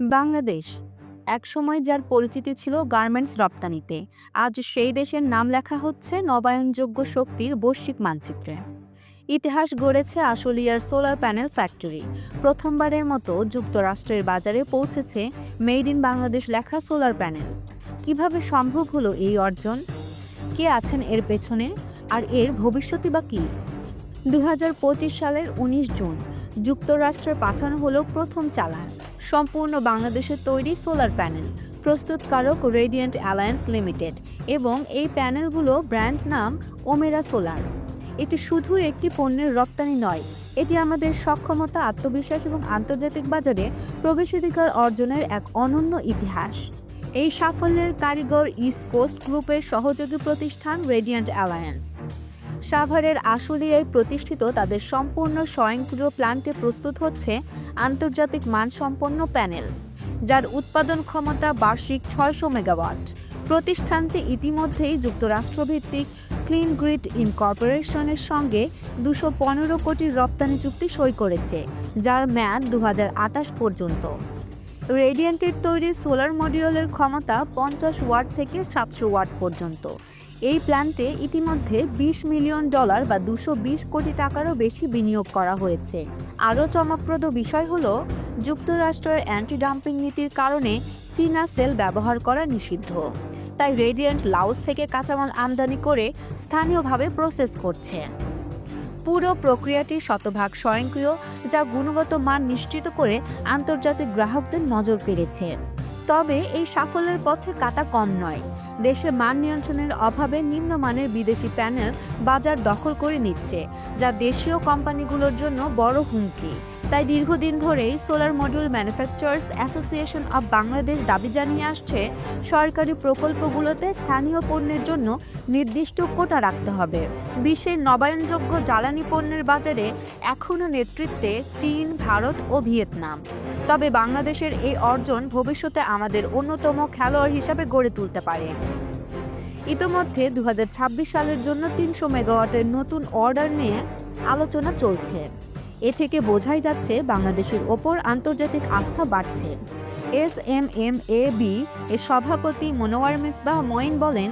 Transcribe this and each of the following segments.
বাংলাদেশ। একসময় যার পরিচিতি ছিল গার্মেন্টস রপ্তানিতে, আজ সেই দেশের নাম লেখা হচ্ছে নবায়নযোগ্য শক্তির বৈশ্বিক মানচিত্রে। ইতিহাস গড়েছে আশুলিয়ার সোলার প্যানেল ফ্যাক্টরি। প্রথমবারের মতো যুক্তরাষ্ট্রের বাজারে পৌঁছেছে মেড ইন বাংলাদেশ লেখা সোলার প্যানেল। কীভাবে সম্ভব হলো এই অর্জন? কে আছেন এর পেছনে? আর এর ভবিষ্যৎই বা কী? দু হাজার পঁচিশ সালের ১৯ জুন, যুক্তরাষ্ট্রে পাঠানো হলো প্রথম চালান। সম্পূর্ণ বাংলাদেশে তৈরি সোলার প্যানেল, প্রস্তুতকারক রেডিয়েন্ট অ্যালায়েন্স লিমিটেড এবং এই প্যানেলগুলো ব্র্যান্ড নাম ওমেরা সোলার। এটি শুধু একটি পণ্যের রপ্তানি নয়, এটি আমাদের সক্ষমতা, আত্মবিশ্বাস এবং আন্তর্জাতিক বাজারে প্রবেশাধিকার অর্জনের এক অনন্য ইতিহাস। এই সাফল্যের কারিগর ইস্ট কোস্ট গ্রুপের সহযোগী প্রতিষ্ঠান রেডিয়েন্ট অ্যালায়েন্স। সাভারের আশুলিয়ায় প্রতিষ্ঠিত তাদের সম্পূর্ণ স্বয়ংক্রিয় প্ল্যান্টে প্রস্তুত হচ্ছে আন্তর্জাতিক মানসম্পন্ন প্যানেল, যার উৎপাদন ক্ষমতা বার্ষিক ছয়শো মেগাওয়াট। প্রতিষ্ঠানটি ইতিমধ্যেই যুক্তরাষ্ট্রভিত্তিক ক্লিন গ্রিড ইনকর্পোরেশনের সঙ্গে দুশো পনেরো কোটির রপ্তানি চুক্তি সই করেছে, যার মেয়াদ দু হাজার আটাশ পর্যন্ত। রেডিয়েন্টের তৈরি সোলার মডিউলের ক্ষমতা পঞ্চাশ ওয়াট থেকে সাতশো ওয়াট পর্যন্ত। এই প্ল্যান্টে ইতিমধ্যে বিশ মিলিয়ন ডলার বা দুশো কোটি টাকারও বেশি বিনিয়োগ করা হয়েছে। আরও চমকপ্রদ বিষয় হল, যুক্তরাষ্ট্রের অ্যান্টি ডাম্পিং নীতির কারণে চীনা সেল ব্যবহার করা নিষিদ্ধ। তাই রেডিয়েন্ট লাউস থেকে কাঁচামাল আমদানি করে স্থানীয়ভাবে প্রসেস করছে। পুরো প্রক্রিয়াটি শতভাগ স্বয়ংক্রিয়, যা গুণগত মান নিশ্চিত করে আন্তর্জাতিক গ্রাহকদের নজর কেড়েছে। তবে এই সাফল্যের পথে কাটা কম নয়। দেশে মান নিয়ন্ত্রণের অভাবে নিম্নমানের বিদেশি প্যানেল বাজার দখল করে নিচ্ছে, যা দেশীয় কোম্পানিগুলোর জন্য বড় হুমকি। তাই দীর্ঘদিন ধরেই solar module manufacturers association of Bangladesh দাবি জানিয়ে আসছে, সরকারি প্রকল্পগুলোতে স্থানীয় পণ্যের জন্য নির্দিষ্ট কোটা রাখতে হবে। বিশ্বের নবায়নযোগ্য জ্বালানি পণ্যের বাজারে এখনও নেতৃত্বে চীন, ভারত ও ভিয়েতনাম। তবে বাংলাদেশের এই অর্জন ভবিষ্যতে আমাদের অন্যতম খেলোয়াড় হিসাবে গড়ে তুলতে পারে। ইতোমধ্যে দু হাজার ছাব্বিশ সালের জন্য তিনশো মেগাওয়াটের নতুন অর্ডার নিয়ে আলোচনা চলছে। এ থেকে বোঝাই যাচ্ছে, বাংলাদেশের ওপর আন্তর্জাতিক আস্থা বাড়ছে। S M M A B এর সভাপতি মনোয়ার মিসবাহ মঈন বলেন,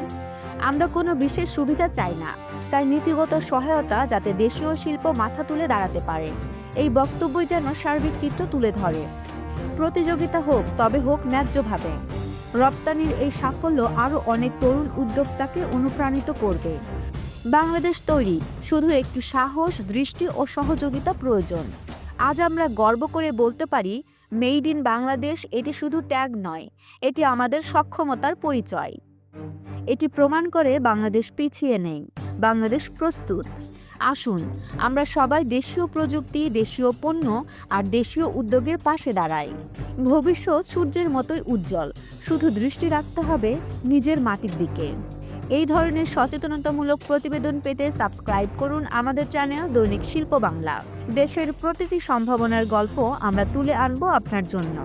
আমরা কোনো বিশেষ সুবিধা চাই না। চাই নীতিগত সহায়তা যাতে দেশীয় শিল্প মাথা তুলে দাঁড়াতে পারে। এই বক্তব্যই যেন সার্বিক চিত্র তুলে ধরে। প্রতিযোগিতা হোক, তবে হোক ন্যায্যভাবে। রপ্তানির এই সাফল্য আরও অনেক তরুণ উদ্যোক্তাকে অনুপ্রাণিত করবে। বাংলাদেশ তৈরি, শুধু একটু সাহস, দৃষ্টি ও সহযোগিতা প্রয়োজন। আজ আমরা গর্ব করে বলতে পারি, মেড ইন বাংলাদেশ এটি শুধু ট্যাগ নয়, এটি আমাদের সক্ষমতার পরিচয়। এটি প্রমাণ করে বাংলাদেশ পিছিয়ে নেই, বাংলাদেশ প্রস্তুত। আসুন, আমরা সবাই দেশীয় প্রযুক্তি, দেশীয় পণ্য আর দেশীয় উদ্যোগের পাশে দাঁড়াই। ভবিষ্যৎ সূর্যের মতোই উজ্জ্বল, শুধু দৃষ্টি রাখতে হবে নিজের মাটির দিকে। এই ধরনের সচেতনতামূলক প্রতিবেদন পেতে সাবস্ক্রাইব করুন আমাদের চ্যানেল দৈনিক শিল্প বাংলা। দেশের প্রতিটি সম্ভাবনার গল্প আমরা তুলে আনব আপনার জন্য।